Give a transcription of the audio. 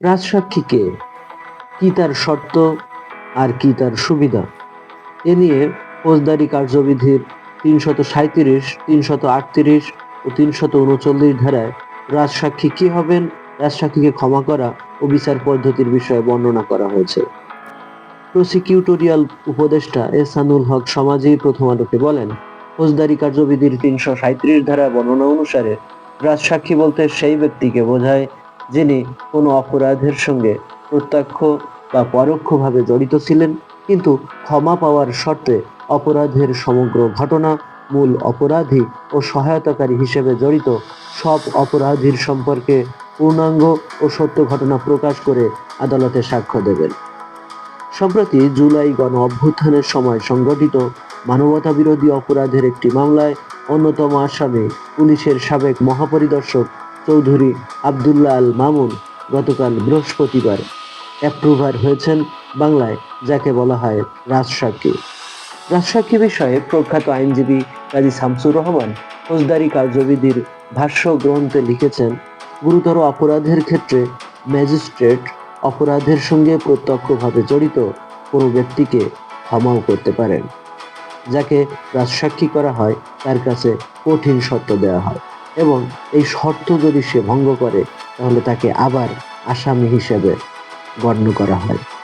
রাজসাক্ষী কে তার শর্ত আর কি তার সুবিধা? এ নিয়ে ফৌজদারি কার্যবিধির তিনশত সাঁত্রিশ তিনশত আটত্রিশ ও তিনশত উনচল্লিশ ধারায় রাজসাক্ষী কি হবেন? রাজসাক্ষীকে ক্ষমা করা ও বিচার পদ্ধতির বিষয়ে বর্ণনা করা হয়েছে। প্রসিকিউটোরিয়াল উপদেষ্টা এসানুল হক সমাজেই প্রথম আলোকে বলেন, ফৌজদারি কার্যবিধির তিনশো সাঁত্রিশ ধারা বর্ণনা অনুসারে রাজসাক্ষী বলতে সেই ব্যক্তিকে বোঝায় যিনি কোনো অপরাধের সঙ্গে প্রত্যক্ষ বা পরোক্ষভাবে জড়িত ছিলেন, কিন্তু ক্ষমা পাওয়ার শর্তে অপরাধের সমগ্র ঘটনা মূল অপরাধী ও সহায়তাকারী হিসেবে জড়িত সব অপরাধীর সম্পর্কে পূর্ণাঙ্গ ও সত্য ঘটনা প্রকাশ করে আদালতে সাক্ষ্য দেবেন। সম্প্রতি জুলাই গণ অভ্যুত্থানের সময় সংগঠিত মানবতা বিরোধী অপরাধের একটি মামলায় অন্যতম আসামি পুলিশের সাবেক মহাপরিদর্শক চৌধুরী আবদুল্লাহ আল মামুন গতকাল বৃহস্পতিবার অ্যাপ্রুভার হয়েছেন বাংলায়, যাকে বলা হয় রাজসাক্ষী। রাজসাক্ষী বিষয়ে প্রখ্যাত আইনজীবী কাজী শামসুর রহমান ফৌজদারি কার্যবিধির ভাষ্য গ্রন্থে লিখেছেন, গুরুতর অপরাধের ক্ষেত্রে ম্যাজিস্ট্রেট অপরাধের সঙ্গে প্রত্যক্ষভাবে জড়িত কোনো ব্যক্তিকে ক্ষমাও করতে পারেন, যাকে রাজসাক্ষী করা হয় তার কাছে কঠিন শর্ত দেওয়া হয়। এবং এই শর্ত যদি সে ভঙ্গ করে, তাহলে তাকে আবার আসামি হিসেবে গণ্য করা হয়।